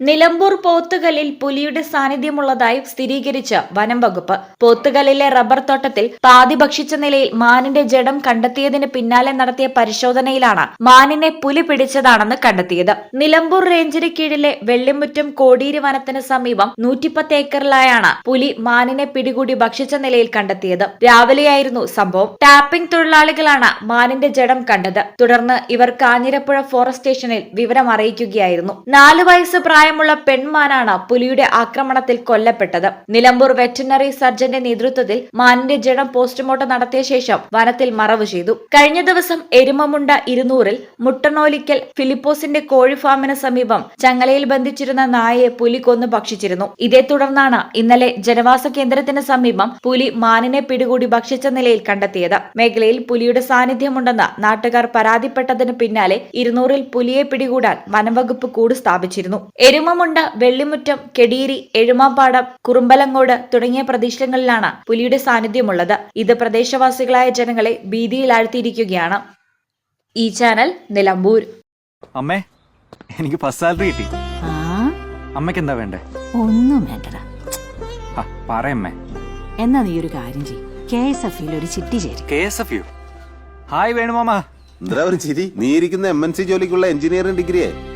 നിലമ്പൂർ പോത്തുകലിൽ പുലിയുടെ സാന്നിധ്യമുള്ളതായി സ്ഥിരീകരിച്ച വനം വകുപ്പ്. പോത്തുകലിലെ റബ്ബർ തോട്ടത്തിൽ പാതി ഭക്ഷിച്ച നിലയിൽ മാനിന്റെ ജഡം കണ്ടെത്തിയതിന് പിന്നാലെ നടത്തിയ പരിശോധനയിലാണ് മാനിനെ പുലി പിടിച്ചതാണെന്ന് കണ്ടെത്തിയത്. നിലമ്പൂർ റേഞ്ചിന് കീഴിലെ വെള്ളിമുറ്റം കോടീരി വനത്തിന് സമീപം നൂറ്റിപ്പത്ത് ഏക്കറിലായാണ് പുലി മാനിനെ പിടികൂടി ഭക്ഷിച്ച നിലയിൽ കണ്ടെത്തിയത്. രാവിലെയായിരുന്നു സംഭവം. ടാപ്പിംഗ് തൊഴിലാളികളാണ് മാനിന്റെ ജഡം കണ്ടത്. തുടർന്ന് ഇവർ കാഞ്ഞിരപ്പുഴ ഫോറസ്റ്റ് സ്റ്റേഷനിൽ വിവരം അറിയിക്കുകയായിരുന്നു. നാലു വയസ്സ് പ്രായമുള്ള പെൺമാനാണ് പുലിയുടെ ആക്രമണത്തിൽ കൊല്ലപ്പെട്ടത്. നിലമ്പൂർ വെറ്റിനറി സർജന്റെ നേതൃത്വത്തിൽ മാനിന്റെ ജഡം പോസ്റ്റ്മോർട്ടം നടത്തിയ ശേഷം വനത്തിൽ മറവ് ചെയ്തു. കഴിഞ്ഞ ദിവസം എരുമമുണ്ട ഇരുന്നൂറിൽ മുട്ടനോലിക്കൽ ഫിലിപ്പോസിന്റെ കോഴി ഫാമിന് സമീപം ചങ്ങലയിൽ ബന്ധിച്ചിരുന്ന നായയെ പുലി കൊന്നു ഭക്ഷിച്ചിരുന്നു. ഇതേ തുടർന്നാണ് ഇന്നലെ ജനവാസ കേന്ദ്രത്തിന് സമീപം പുലി മാനിനെ പിടികൂടി ഭക്ഷിച്ച നിലയിൽ കണ്ടെത്തിയത്. മേഖലയിൽ പുലിയുടെ സാന്നിധ്യമുണ്ടെന്ന് നാട്ടുകാർ പരാതിപ്പെട്ടതിന് പിന്നാലെ ഇരുന്നൂറിൽ പുലിയെ പിടികൂടാൻ വനംവകുപ്പ് കൂട് സ്ഥാപിച്ചിരുന്നു. എരുമമുണ്ട വെള്ളിമുറ്റം കെടീരി എഴുമാപ്പാടം കുറുമ്പലങ്ങോട് തുടങ്ങിയ പ്രദേശങ്ങളിലാണ് പുലിയുടെ സാന്നിധ്യമുള്ളത്. ഇത് പ്രദേശവാസികളായ ജനങ്ങളെ ഭീതിയിലാഴ്ത്തിയിരിക്കുകയാണ്. ഈ ചാനൽ നിലമ്പൂർ. അമ്മേ എനിക്ക് ഫസ്റ്റ് സാലറി കിട്ടി. ആ? അമ്മയ്ക്ക് എന്താ വേണ്ടേ? ഒന്നും വേണ്ടടാ. പറയമ്മേ എന്നാ നീ ഒരു കാര്യം ചെയ് കെ എസ് എഫ് ഒരു ചിട്ടി ചേരി. കെ എസ് എഫ് യു? ഹായ് വേണുമാമ. എന്താ ഒരു ചിരി? നീ ഇരിക്കുന്ന എം എൻ സി ജോലിക്കുള്ള എഞ്ചിനീയറിംഗ് ഡിഗ്രിയെ.